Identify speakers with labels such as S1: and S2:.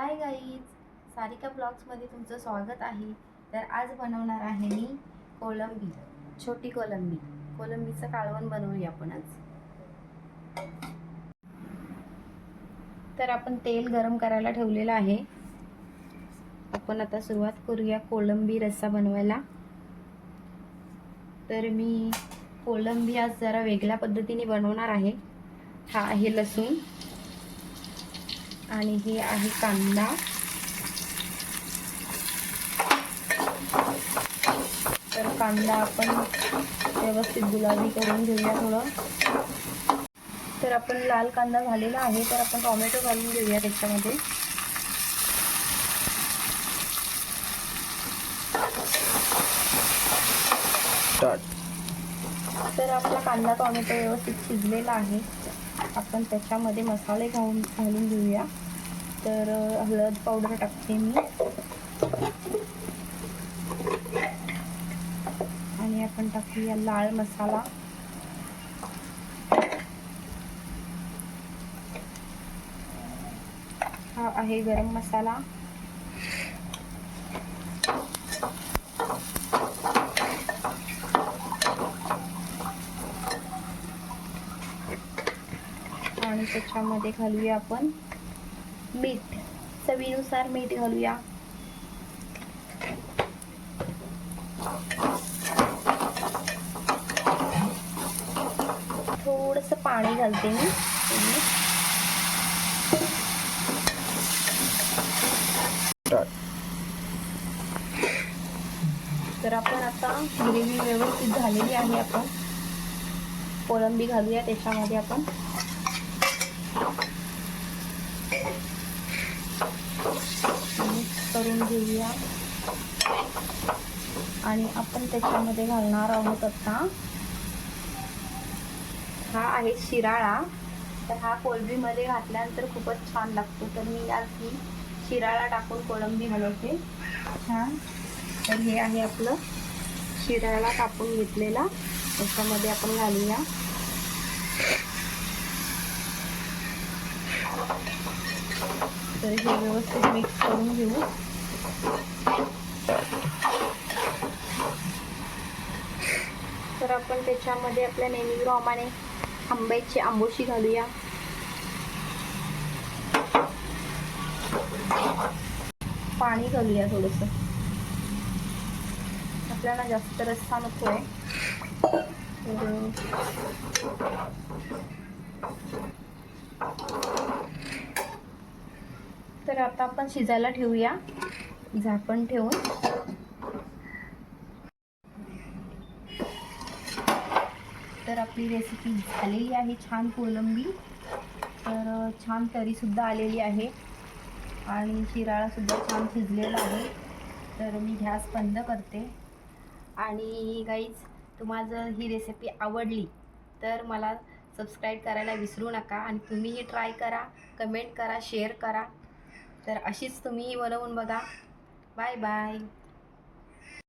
S1: Hi guys Sarika ब्लॉग्समध्ये तुमचं स्वागत आहे. तर आज बनवणार आहे मी कोलंबी छोटी कोलंबी. कोलंबीचं कालवण बनवूया आपण आज. तर आपण तेल गरम करायला ठेवलेलं आहे. आपण आता सुरुवात करूया कोलंबी रस्सा बनवायला. तर मी कोलंबी आज जरा वेगळ्या पद्धतीने बनवणार आहे. हा आहे लसूण. आणि हे आहे कांदा. तर कांदा आपण व्यवस्थित गुलाबी करून घेऊया थोडं. तर आपण लाल कांदा झालेला आहे तर आपण टोमॅटो घालून घेऊया त्याच्यामध्ये. तर आपला कांदा टोमॅटो व्यवस्थित शिजलेला आहे. आपण त्याच्यामध्ये मसाले घालून घालून घेऊया. तर हळद पावडर टाकते मी. आणि आपण टाकूया लाल मसाला. हा आहे गरम मसाला. आणि त्याच्यामध्ये घालूया आपण मीठ. चवीनुसार मीठ घालूया. थोडस पाणी घालते मी. तर आपण आता ग्रेव्ही व्यवस्थित झालेली आहे आपण. कोळंबी घालूया त्याच्यामध्ये आपण मिक्स करून घेऊया आणि आपण त्याच्यामध्ये घालणार आहोत आता. हा आहे शिराळा. तर हा कोळंबीमध्ये घातल्यानंतर खूपच छान लागतो. तर मी आज ही शिराळा टाकून कोळंबी घालवते. छान. तर हे आहे आपलं शिराळा कापून घेतलेला. त्याच्यामध्ये आपण घालूया. तर हे व्यवस्थित मिक्स करून घेऊ. तर आपण त्याच्यामध्ये आपल्या नेहमीप्रमाणे आंब्याची आंबोशी घालूया. पाणी घालूया थोडंसं. आपल्याला जास्त रस्सा नको आहे तर आता आपण शिजायला ठेवूया. झाकण ठेवून. तर आपली रेसिपी झालेली आहे छान कोलंबी. तर छान तरीसुद्धा आलेली आहे. आणि शिराळासुद्धा छान शिजलेला आहे. तर मी गॅस बंद करते. आणि गाईज तुम्हाला जर ही रेसिपी आवडली तर मला सबस्क्राईब करायला विसरू नका. आणि तुम्हीही ट्राय करा कमेंट करा शेअर करा. तर अशीच तुम्हीही बनवून बघा. Bye-bye.